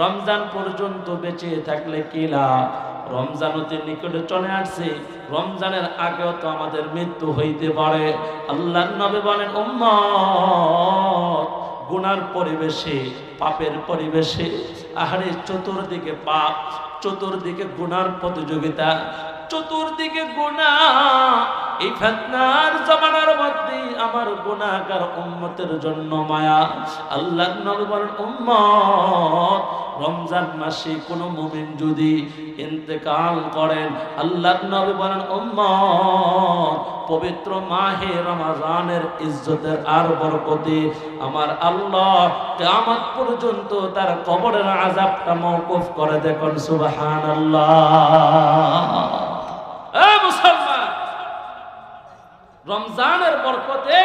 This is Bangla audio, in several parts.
রমজান পর্যন্ত বেঁচে থাকলে কি লাভ? রমজান অতি নিকটে চলে আসছে। রমজানের আগেও তো আমাদের মৃত্যু হইতে পারে। আল্লাহ নবী বলেন, উম্মত, গুনার পরিবেশে, পাপের পরিবেশে, আহারে চতুর্দিকে পাপ, চতুর্দিকে গুনার প্রতিযোগিতা, চতুর্দিকে গুণা এই ফেতনার জমানার মধ্যে আমার গুণাগার উম্মতের জন্য মায়া। আল্লাহ নবী বলেন উম্মত। রমজান মাসে কোনো মুমিন যদি ইন্তেকাল করেন আল্লাহ নবী বলেন উম্মত, পবিত্র মাহে রমাজানের ইজ্জতের আর বরকতে আমার আল্লাহ কিয়ামত পর্যন্ত তার কবরের আযাবটা মওকুফ করে দেখুন, সুবহানাল্লাহ। এ মুসলমান! রমজানের বরকতে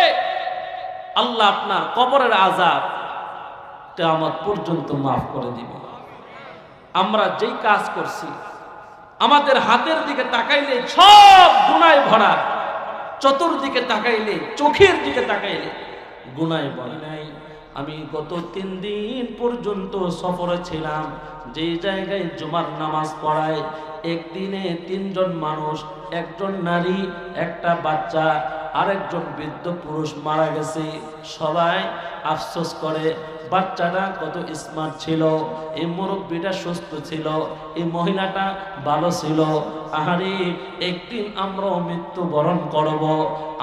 আল্লাহ আপনার কবরের আজাব কিয়ামত পর্যন্ত মাফ করে দিবে। আমরা যেই কাজ করছি, আমাদের হাতের দিকে তাকাইলে সব গুনায় ভরা, চতুর্দিকে তাকাইলে চোখের দিকে তাকাইলে গুনায় ভরা। নাই আমি গত তিন দিন পর্যন্ত সফরে ছিলাম যে জায়গায় জুমার নামাজ পড়ায় একদিনে তিনজন মানুষ একজন নারী, একটা বাচ্চা, আরেকজন বৃদ্ধ পুরুষ মারা গেছে। সবাই আফসোস করে, বাচ্চাটা কত স্মার্ট ছিল, এই মুরব্বীটা সুস্থ ছিল, এই মহিলাটা ভালো ছিল। আহারে, একদিন আমরাও মৃত্যুবরণ করব,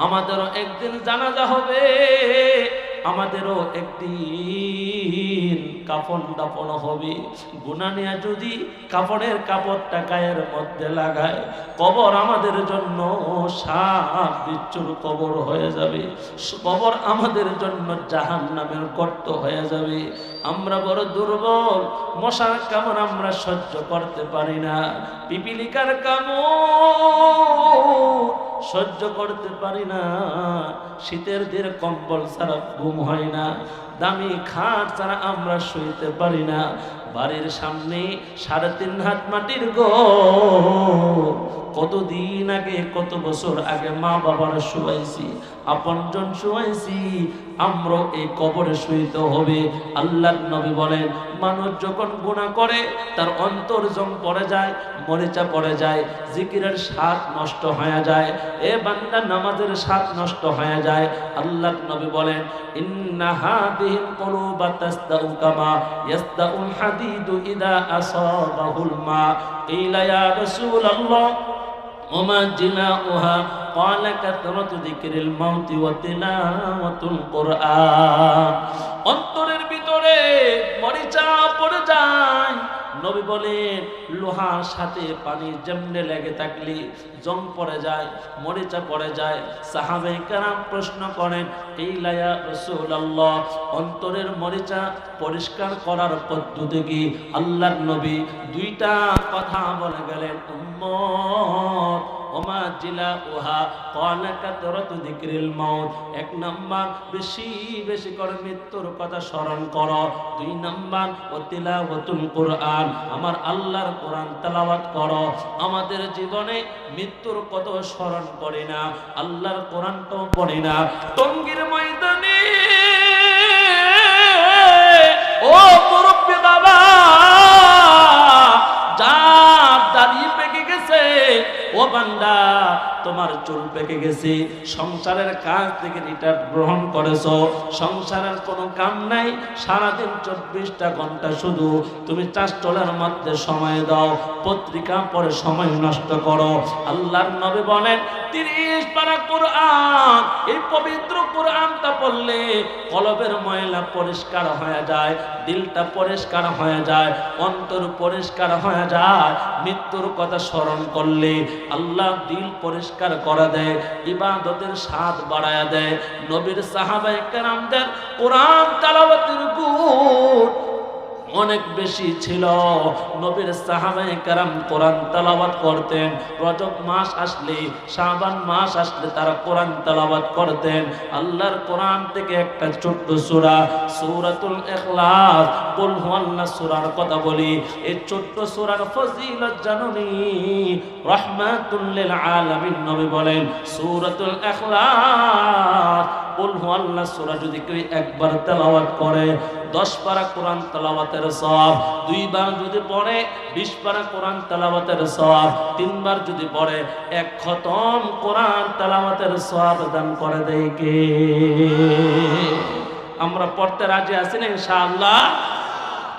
আমাদেরও একদিন জানাজা হবে। আমাদেরও একদিন কাফন দাপন হবে। গুনা নিয়ে যদি কাপড়ের কাপড়টা গায়ের মধ্যে লাগায়, কবর আমাদের জন্য সাপ বিচ্ছুর কবর হয়ে যাবে। কবর আমাদের জন্য জাহান নামের গর্ত হয়ে যাবে। আমরা বড় দুর্বল, মশার কামড় আমরা সহ্য করতে পারি না। পিপিলিকার কামড় সহ্য করতে পারি না। শীতের দিনে কম্বল ছাড়া ঘুম হয় না। দামি খাট ছাড়া আমরা শুইতে পারি না। বাড়ির সামনে সাড়ে তিন হাত মাটির গো। কতদিন আগে, কত বছর আগে মা বাবারা শুয়াইছি, আপনজন শুয়াইছি আমরা এই কবরে শুইতে হবে। আল্লাহর নবী বলেন, মানুষ যখন গুণা করে, তার অন্তর জং পড়ে যায়, মরিচা পড়ে যায়, জিকিরের স্বাদ নষ্ট হয়ে যায়, এ বান্দা নামাজের স্বাদ নষ্ট হয়ে যায়। আল্লাহ নবী বলেন ইন্না হাদিহিল কুলুবা তাসদাউ কামা ইয়াসদাউল হাদিদু ইদা আসাবাহুল মা কিলা ইয়া রাসূলুল্লাহ وما جلاؤها قال كثرة ذكر الموت وتلاوة القرآن অন্তরের ভিতরে মরিচা পড়ে যায় নবী বলেন, লোহার সাথে পানি জমলে লেগে থাকলে জং পড়ে যায়, মরিচা পড়ে যায়। সাহাবে কারাম প্রশ্ন করেন, এই লায়া রসুল্লাহ অন্তরের মরিচা পরিষ্কার করার পদ্ধতি কি? আল্লাহর নবী দুইটা কথা বলে গেলেন, উম্মত ওমা জিলা উহা কনাকা মৌত এক নাম্বার, বেশি বেশি করে মৃত্যুর কথা স্মরণ কর। দুই নাম্বার, ও তিলাওয়াতুল কোরআন, আমার আল্লাহর কোরআন তেলাওয়াত কর। আমাদের জীবনে মৃত্যুর কত স্মরণ করে না, আল্লাহর কোরআন তো পড়ি না। টঙ্গির ময়দানে ও বান্দা তোমার চুল পেকে গেছে, সংসারের কাজ থেকে রিটার্ন গ্রহণ করেছ, সংসারের কোনো কাম নাই, সারাদিন চব্বিশটা ঘণ্টা শুধু তুমি চাষটলার মধ্যে সময় দাও, পত্রিকা পরে সময় নষ্ট করো। আল্লাহর নবী বলেন, তিরিশ পারা কোরআন, এই পবিত্র কোরআনটা পড়লে কলবের ময়লা পরিষ্কার হয়ে যায়, দিলটা পরিষ্কার হয়ে যায়, অন্তর পরিষ্কার হয়ে যায়, মৃত্যুর কথা স্মরণ করলে আল্লাহ দিল পরিষ্কার করে দেয় ইবাদতের স্বাদ বাড়ায় দেয়। নবীর সাহাবাই কেরামদের কোরআন তালাবাতের গুণ অনেক বেশি ছিল। নবীর সাহাবায়ে কারাম কোরআন তেলাওয়াত করতেন। রজব মাস আসলে, শাবান মাস আসলে তারা কোরআন তেলাওয়াত করতেন। আল্লাহর কোরআন থেকে একটা ছোট্ট সূরা, সূরাতুল ইখলাস। কুল হুয়াল্লাহ সূরার কথা বলি। এই ছোট্ট সূরার ফজিলত জানুনি? রাহমাতুল লিল আলামিন নবী বলেন, সুরাতুল ইখলাস। কুল যদি কেউ একবার তেলাওয়াত করে, দশ পারা কোরআন তেলাওয়াতের সওয়াব, দুইবার যদি পড়ে, বিশ পারা কোরআন তেলাওয়াতের সওয়াব, তিনবার যদি পড়ে, এক খতম কোরআন তেলাওয়াতের সওয়াব দান করে দেয় কে? আমরা পড়তে রাজি আছি না ইনশাআল্লাহ?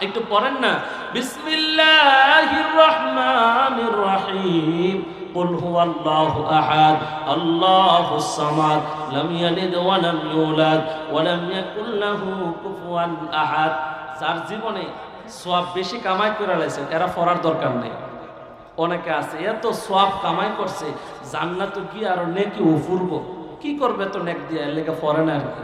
একটু পড়েন না? বিসমিল্লাহির রহমানির রহিম। قل هو الله أحد الله الصمد لم يلد ولم يولد ولم يكن له كفوا أحد যার জীবনে সওয়াব বেশি কামাই করে লাইছে এরা পড়ার দরকার নেই অনেকে আছে এত সওয়াব কামাই করছে জান্নাত গিয়ে আর নেকি উফুরব কি করবে তো নেক দিয়ে লেগে পড়ে না আর কি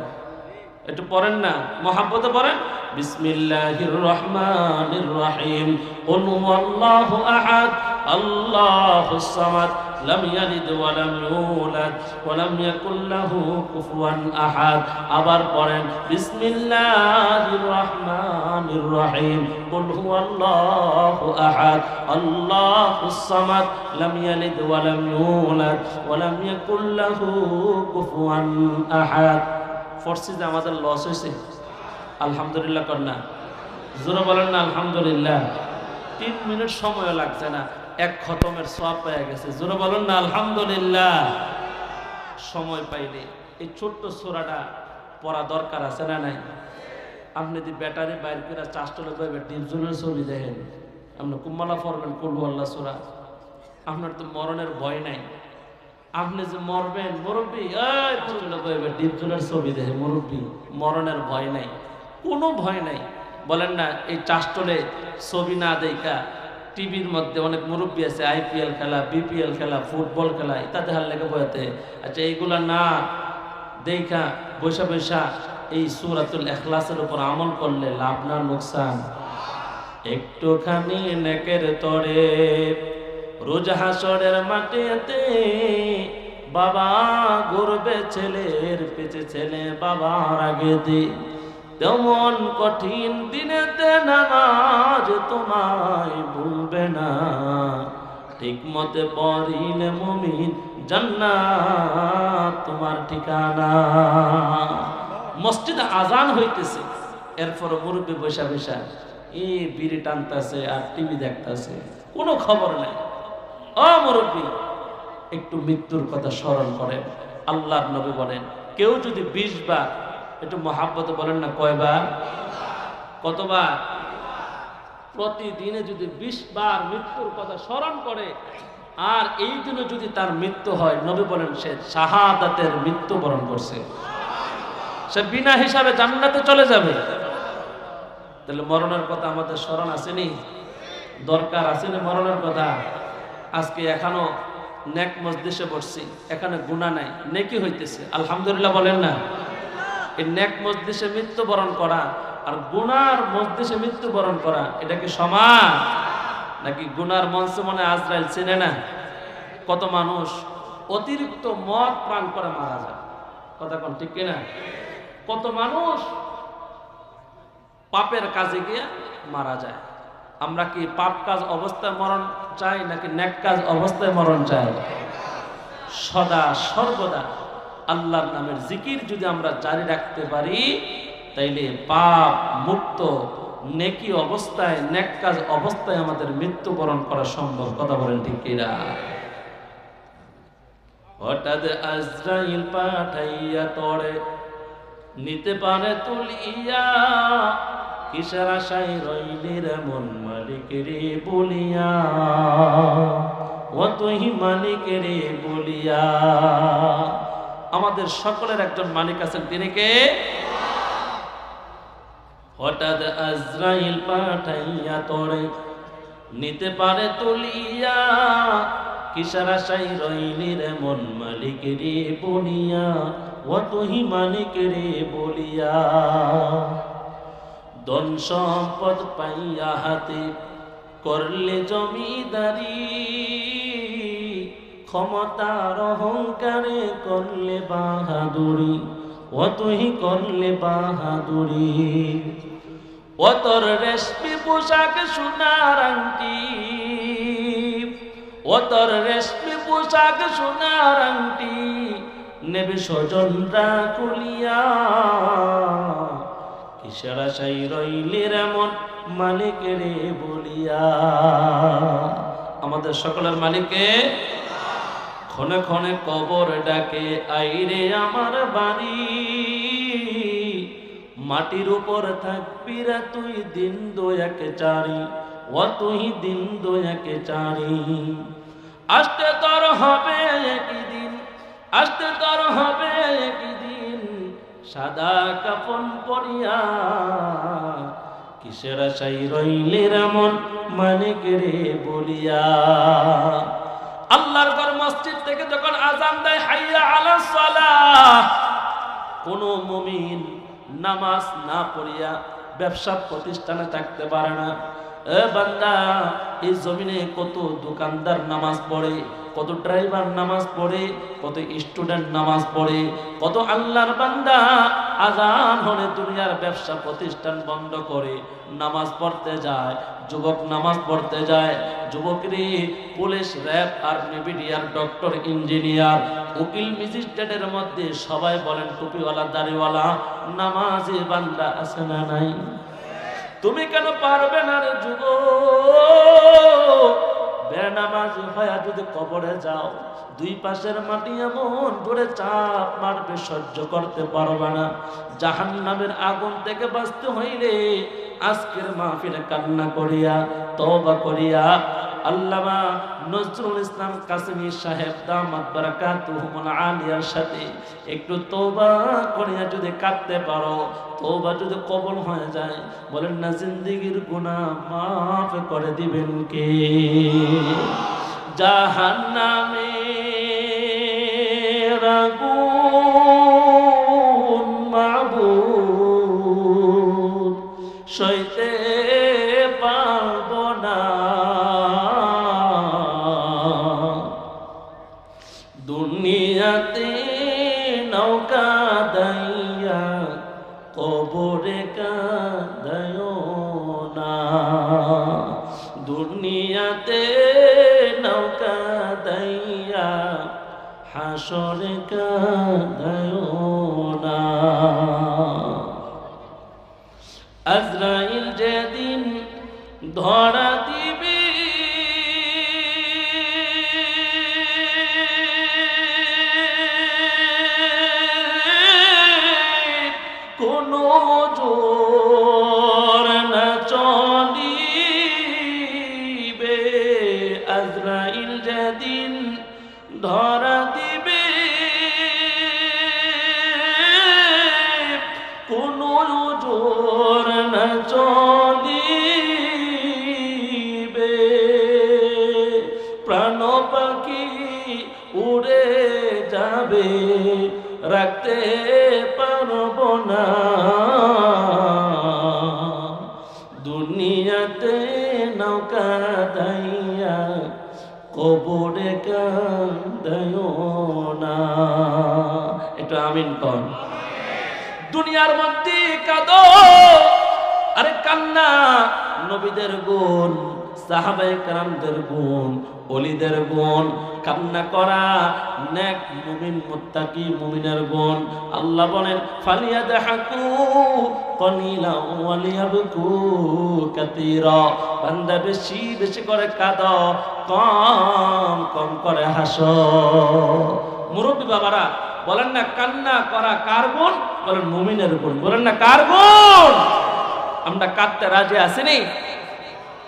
একটু পড়েন না মহাব্বতে পড়েন বিসমিল্লাহির রহমানির রহিম কুল হুয়াল্লাহু আহাদ আল্লাহুস সামাদ ওয়া লাম ইউলাদ ওয়া লাম ইয়াকুল লাহু কুফুয়ান আহাদ। আবার পড়েন, বিসমিল্লাহির রহমানির রহিম হুয়াল্লাহু আহাদ। আল্লাহুস সামাদ লাম ইয়ালিদ ওয়া লাম ইউলাদ ওয়া লাম ইয়াকুল লাহু কুফুয়ান আহাদ। ফোর্সে আমাদের লস হয়েছে, আলহামদুলিল্লাহ কন্যা জোরে বলেন না, আলহামদুলিল্লাহ। তিন মিনিট সময় লাগছে না। এক খতমের সব পেয়ে গেছে। জোরে বলেন না, আলহামদুলিল্লাহ। সময় পাইলে এই ছোট্ট সোরাটা পড়া দরকার আছে না নাই? আপনি যদি ব্যাটারি বাইর করে চাষটলে পাইবে ডিপজনের ছবি দেখেন। আপনি কুম্মালা পড়বেন করব আল্লাহ সোরা। আপনার তো মরণের ভয় নাই। আপনি যে মরবেন, মুরব্বী ডিপজনের ছবি দেখে মুরব্বী, মরণের ভয় নাই। কোনো ভয় নাই। বলেন না, এই চাষটলে ছবি না দেখা টিভির মধ্যে অনেক মুরব্বী আছে, আইপিএল খেলা, বিপিএল খেলা, ফুটবল খেলা, ইত্যাদি হার লেগে বয়াতে আচ্ছা এইগুলা না দেখা বৈশা বৈশা এই সুরাতুল এখলাসের উপর আমল করলে লাভ না নোকসান? একটুখানি নেকের তরে রোজ হাসরের মাটিতে বাবা গর্বে ছেলের পেছে, ছেলে বাবার আগে দি তেমন কঠিন দিনেতে নামাজ তোমায় ভুলবে না। ঠিক মতে পড়িলে মুমিন জান্নাত তোমার ঠিকানা। মসজিদে আজান হইতেছে, এরপর মুরব্বী বৈশা বৈশা এই বিড়ি টানতেছে আর টিভি দেখতেছে, কোনো খবর নাই। অ মুরব্বী, একটু মৃত্যুর কথা স্মরণ করেন। আল্লাহর নবী বলেন, কেউ যদি বিশ বার একটু মহাব্বতে বলেন না, কয়বার? কতবার? প্রতিদিনে যদি বিশ বার মৃত্যুর কথা স্মরণ করে, আর এই দিনে যদি তার মৃত্যু হয়, নবী বলেন সে শাহাদাতের মৃত্যু বরণ করছে। সে বিনা হিসাবে জান্নাতে চলে যাবে। তাহলে মরণের কথা আমাদের স্মরণ আসেনি? দরকার আসেনি মরণের কথা? আজকে এখনও নেক মসজিদে বসছি, এখানে গুণা নাই, নেকি হইতেছে। আলহামদুলিল্লাহ বলেন না। এই নেক মসজিদে মৃত্যুবরণ করা আর গুনার মসজিদে মৃত্যুবরণ করা, এটা কি সমান নাকি গুনার মঞ্চ মনে আজরাইল চেনে না? কত মানুষ অতিরিক্ত মদ প্রাণ করে মারা যায়। কথা কোন ঠিক কিনা? কত মানুষ পাপের কাজে গিয়ে মারা যায়। আমরা কি পাপ কাজ অবস্থায় মরণ চাই নাকি নেক কাজ অবস্থায় মরণ চাই? সদা, সর্বদা আল্লাহর নামের জিকির যদি আমরা জারি রাখতে পারি, তাইলে পাপ, মুক্ত, নেকি অবস্থায় নেক কাজ অবস্থায় আমাদের মৃত্যুবরণ করা সম্ভব। কথা বলেন ঠিক কিনা? হঠাৎ আজরাইল পাঠাইয়া তড়ে নিতে পারে তুলিয়া, কিসের আশায় রইলি রে মন মালিক বলিয়া? ও তুই মালিক রে বলিয়া। আমাদের সকলের একজন মালিক আছেন। তিনি কে? হঠাৎ আজরাইল পাঠাইয়া তোরে নিতে পারে তুলিয়া, কিসের আশায় রইলি রে মন মালিক রে বলিয়া, ও তুই মালিক রে বলিয়া। ধন সম্পদ পাইয়া হাতে করলে জমিদারি ক্ষমতার অহংকারে করলে বাহাদুরি তুই করলে বাহাদুরি। ও তোর রেশমি পোশাক সোনার আংটি ও তোর রেশমি পোশাক সোনার আংটি নেবে স্বজনরা কুলিয়া। কিসের আশাই রইলের এমন মালিকের বলিয়া। আমাদের সকলের মালিকে ক্ষণে ক্ষণে কবর ডাকে, আইরে আমার বাড়ি মাটির উপর থাকবি রে তুই দিন দোয়াকে চারি, ও তুই দিন দোয়াকে চারি। আসতে তোর হবে একই দিন আসতে তোর হবে একই দিন সাদা কাপন পরিয়া। কিসের আশাই রইলে এমন মানে রে বলিয়া। আল্লাহর ঘর মসজিদ থেকে যখন আজান দেয়, হাইয়া আলা সালাহ, কোন মুমিন নামাজ না পড়িয়া ব্যবসা প্রতিষ্ঠানে থাকতে পারে না। এ বান্দা, এই জমিনে কত দোকানদার নামাজ পড়ে, কত ড্রাইভার নামাজ পড়ে, কত স্টুডেন্ট নামাজ পড়ে, কত আল্লাহর বান্দা আজান হলে দুনিয়ার ব্যবসা প্রতিষ্ঠান বন্ধ করে নামাজ পড়তে যায়। যুবক নামাজ পড়তে যায়। যুবকরে police RAB, army, BDR, doctor, engineer, উকিল, ম্যাজিস্ট্রেটের মধ্যে সবাই বলেন, টুপিওয়ালা, দাড়িওয়ালা, নামাজে বান্দা আছে না নাই? তুমি কেন পারবে না রে যুগ বেনামাজ হয়া যদি কবরে যাও, দুই পাশের মাটি এমন ধরে চাপ মারবে, সহ্য করতে পারবে না। জাহান নামের আগুন থেকে বাঁচতে হইলে আজকের মাহফিলে কান্না করিয়া, তওবা করিয়া, আল্লামা নজরুল ইসলাম কাসিমি সাহেব দামাত বারাকাতুহুমুল আলিয়ার সাথে একটু তওবা করিয়া যদি কাঁদতে পারো, তওবা যদি কবল হয়ে যায়, বলেন না জিন্দেগির গুনাহ মাফ করে দিবেন কে? জাহান্নামে নৌকা দাইয়া কবরে কাদায় না। দুনিয়াতে নৌকা দাইয়া হাসরে কাদায় কোনো জোর না চলিবে আজরাইল যেদিন দিবে। কোনো জোর না চলিবে। প্রাণ উড়ে যাবে। রাখতে পারব না। দুনিয়াতে নৌকা দাইয়া কবরে কান্দায় না। একটু আমিন কন। দুনিয়ার মধ্যে কাঁদো, আরে কান্না, নবীদের গুণ সাহাবাই কারামদের গুণ অলিদের গুণ কান্না করা, নেক মুমিন, মুত্তাকি মুমিনের গুণ আল্লাহ বলেন ফালিয়া দেখাকু কলিলা ওয়ালিয়াবকু কাতিরা। বান্দা বেশি বেশি করে কাঁদ, কম কম করে হাসো। মুরব্বী বাবারা, বলেন না কান্না করা কার গুণ বলেন মুমিনের গুণ বলেন না কার গুণ আমরা কাঁদতে রাজি আসিনি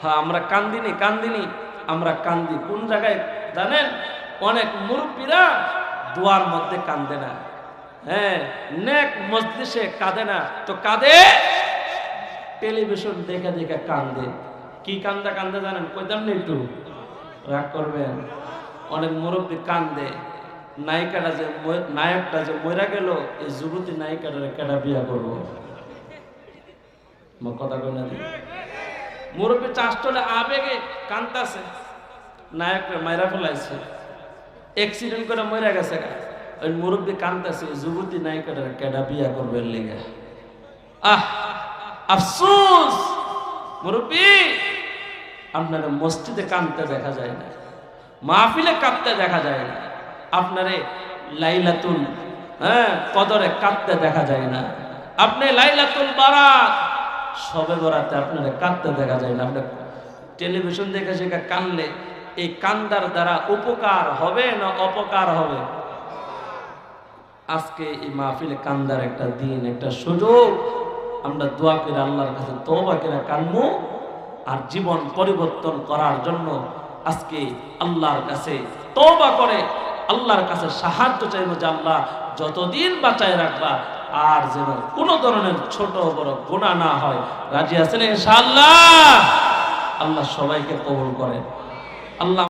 হ্যাঁ আমরা কান্দিনি কান্দিনি। আমরা কান্দি। কোন জায়গায়? জানেন? অনেক মুরব্বীরা দুয়ার মধ্যে কান্দে না। হ্যাঁ নেক মজলিসে কাঁদে না। তো কাঁদে? টেলিভিশন দেখে দেখে কান্দে। কি কান্দা কান্দে জানেন? কইতাম না একটু? রাগ করবেন। অনেক মুরব্বী কান্দে। নায়িকাটা যে নায়কটা যে মরা গেল, এই যুবতী নায়িকাটা কেটা বিয়া করব? কথা কই না মুরব্বী চাষটলে আবেগে কান্তাছে নায়করা মাইরা ফেলাইছে। অ্যাক্সিডেন্ট করে মরে গেছে। ওই মুরব্বী কান্তাছে যুবতী নায়িকাটা কেডা বিয়া করবে লেগে। আহ, আফসোস! মুরব্বী, আপনার মসজিদে কাঁদতে দেখা যায় না। মাহফিলে কাঁদতে দেখা যায় না। আপনারে লাইলাতুল হ্যাঁ কদরে কাঁদতে দেখা যায় না। আপনি লাইলাতুল বারাত সবে বরাতে আপনার কাঁদতে দেখা যায় না। আপনি টেলিভিশন দেখে সেটা কানলে এই কান্দার দ্বারা উপকার হবে না অপকার হবে? আজকে এই মাহফিলে কান্দার একটা দিন, একটা সুযোগ। আমরা দোয়া করে আল্লাহর কাছে তওবা করে কানমু আর জীবন পরিবর্তন করার জন্য আজকে আল্লাহর কাছে তওবা করে, আল্লাহর কাছে সাহায্য চাইব যে আল্লাহ, যতদিন বাঁচায় রাখবা আর যেন কোনো ধরনের ছোট বড় গোনা না হয়। রাজি আছেন ইনশাআল্লাহ? আল্লাহ সবাইকে কবুল করে আল্লাহ